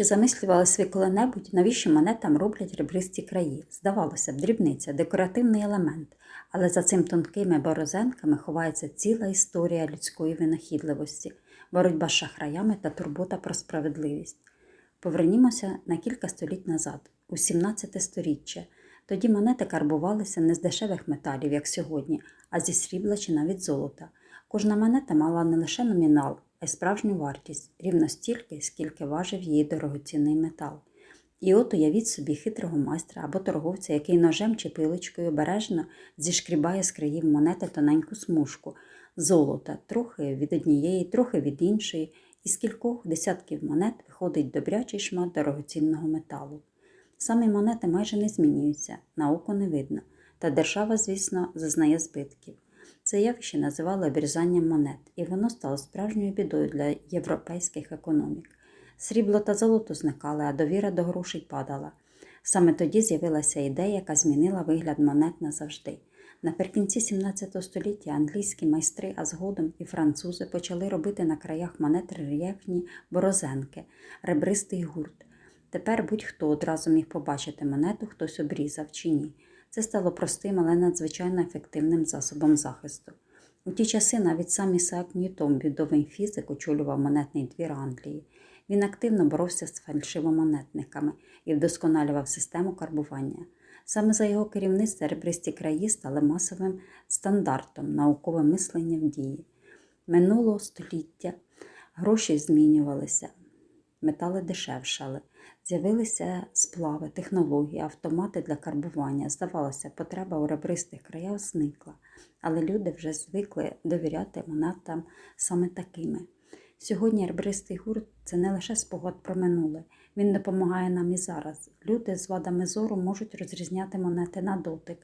Чи замислювалися ви коли-небудь, навіщо монетам роблять ребристі краї? Здавалося б, дрібниця, декоративний елемент, але за цим тонкими борозенками ховається ціла історія людської винахідливості, боротьба з шахраями та турбота про справедливість. Повернімося на кілька століть назад, у 17 сторіччя. Тоді монети карбувалися не з дешевих металів, як сьогодні, а зі срібла чи навіть золота. Кожна монета мала не лише номінал, а й справжню вартість, рівно стільки, скільки важив її дорогоцінний метал. І от уявіть собі хитрого майстра або торговця, який ножем чи пилочкою обережно зішкрібає з країв монети тоненьку смужку золота, трохи від однієї, трохи від іншої, і з кількох десятків монет виходить добрячий шмат дорогоцінного металу. Самі монети майже не змінюються, на око не видно, та держава, звісно, зазнає збитків. Це явище називали обрізанням монет, і воно стало справжньою бідою для європейських економік. Срібло та золото зникали, а довіра до грошей падала. Саме тоді з'явилася ідея, яка змінила вигляд монет назавжди. Наприкінці 17 століття англійські майстри, а згодом і французи почали робити на краях монет рельєфні борозенки, ребристий гурт. Тепер будь-хто одразу міг побачити монету, хтось обрізав чи ні. Це стало простим, але надзвичайно ефективним засобом захисту. У ті часи навіть сам Ісаак Ньютон, відомий фізик, очолював монетний двір Англії. Він активно боровся з фальшивомонетниками і вдосконалював систему карбування. Саме за його керівництва ребристі краї стали масовим стандартом наукове мислення в дії. Минуло століття гроші змінювалися, метали дешевшали, з'явилися сплави, технології, автомати для карбування. Здавалося, потреба у ребристих краях зникла, але люди вже звикли довіряти монетам саме такими. Сьогодні ребристий гурт це не лише спогад про минуле, він допомагає нам і зараз. Люди з вадами зору можуть розрізняти монети на дотик,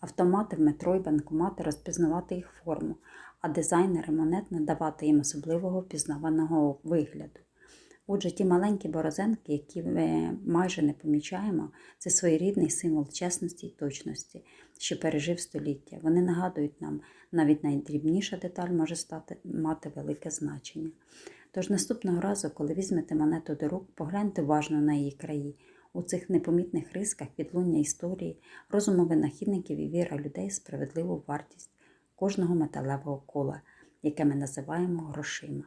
автомати в метро і банкомати розпізнавати їх форму, а дизайнери монет надавати їм особливого пізнаваного вигляду. Отже, ті маленькі борозенки, які ми майже не помічаємо, це своєрідний символ чесності і точності, що пережив століття. Вони нагадують нам, навіть найдрібніша деталь може стати, мати велике значення. Тож наступного разу, коли візьмете монету до рук, погляньте уважно на її краї. У цих непомітних рисках відлуння історії, розуму винахідників і віра людей справедливу вартість кожного металевого кола, яке ми називаємо грошима.